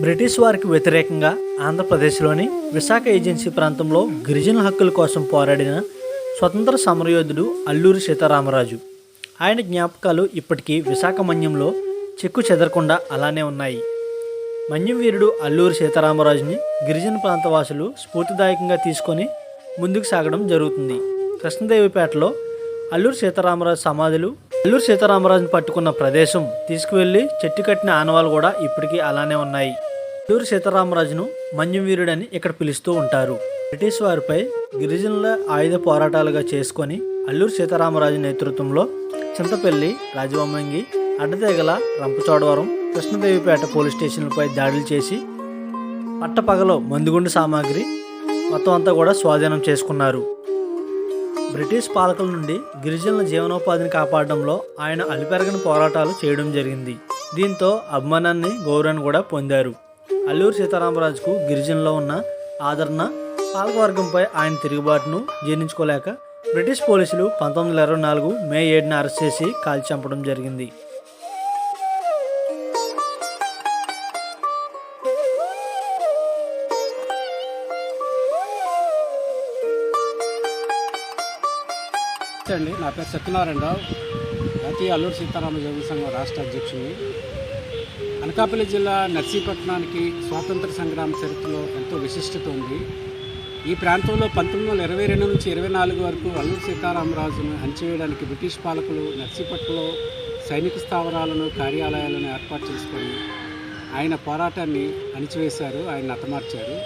British వారికి వ్యతిరేకంగా ఆంధ్రప్రదేశ్లోని విశాఖ ఏజెన్సీ ప్రాంతంలో గిరిజనుల హక్కుల కోసం పోరాడిన స్వతంత్ర సమరయోధుడు అల్లూరి సీతారామరాజు. ఆయన జ్ఞాపకాలు ఇప్పటికీ విశాఖ మన్యంలో చెక్కు చెదరకుండా అలానే ఉన్నాయి. మన్యం వీరుడు అల్లూరి సీతారామరాజుని గిరిజన ప్రాంత వాసులు స్ఫూర్తిదాయకంగా తీసుకొని ముందుకు సాగడం జరుగుతుంది. కృష్ణదేవిపేటలో అల్లూరి సీతారామరాజు సమాధులు అల్లూరి సీతారామరాజును పట్టుకున్న ప్రదేశం తీసుకువెళ్ళి చెట్టు కట్టిన ఆనవాలు కూడా ఇప్పటికీ అలానే ఉన్నాయి. అల్లూరి సీతారామరాజును మంజువీరుడని ఇక్కడ పిలుస్తూ ఉంటారు. బ్రిటిష్ వారిపై గిరిజనుల ఆయుధ పోరాటాలుగా చేసుకొని అల్లూరి సీతారామరాజు నేతృత్వంలో చింతపల్లి రాజవమ్మంగి అడ్డతీగల రంపచోడవరం కృష్ణదేవిపేట పోలీస్ స్టేషన్లపై దాడులు చేసి పట్టపగలో మందుగుండు సామాగ్రి మొత్తం అంతా కూడా స్వాధీనం చేసుకున్నారు. బ్రిటిష్ పాలకుల నుండి గిరిజనుల జీవనోపాధిని కాపాడడంలో ఆయన అలిపెరగని పోరాటాలు చేయడం జరిగింది. దీంతో అభిమానాన్ని గౌరవాన్ని కూడా పొందారు. అల్లూరు సీతారామరాజుకు గిరిజనులో ఉన్న ఆదరణ పాలకవర్గంపై ఆయన తిరుగుబాటును జీర్ణించుకోలేక బ్రిటిష్ పోలీసులు పంతొమ్మిది వందల ఇరవై నాలుగు మే ఏడున అరెస్ట్ చేసి కాల్చి చంపడం జరిగింది. అండి. నా పేరు సత్యనారాయణరావు. జాతీయ అల్లూరు సీతారామ జగన్ సంఘం రాష్ట్ర అధ్యక్షుడిని. అనకాపల్లి జిల్లా నర్సీపట్నానికి స్వాతంత్ర సంగ్రామ చరిత్రలో ఎంతో విశిష్టత ఉంది. ఈ ప్రాంతంలో పంతొమ్మిది వందల ఇరవై రెండు నుంచి ఇరవై నాలుగు వరకు అల్లూరు సీతారామరాజును అణచివేయడానికి బ్రిటిష్ పాలకులు నర్సీపట్నంలో సైనిక స్థావరాలను కార్యాలయాలను ఏర్పాటు చేసుకొని ఆయన పోరాటాన్ని అణిచివేశారు ఆయన నతమార్చారు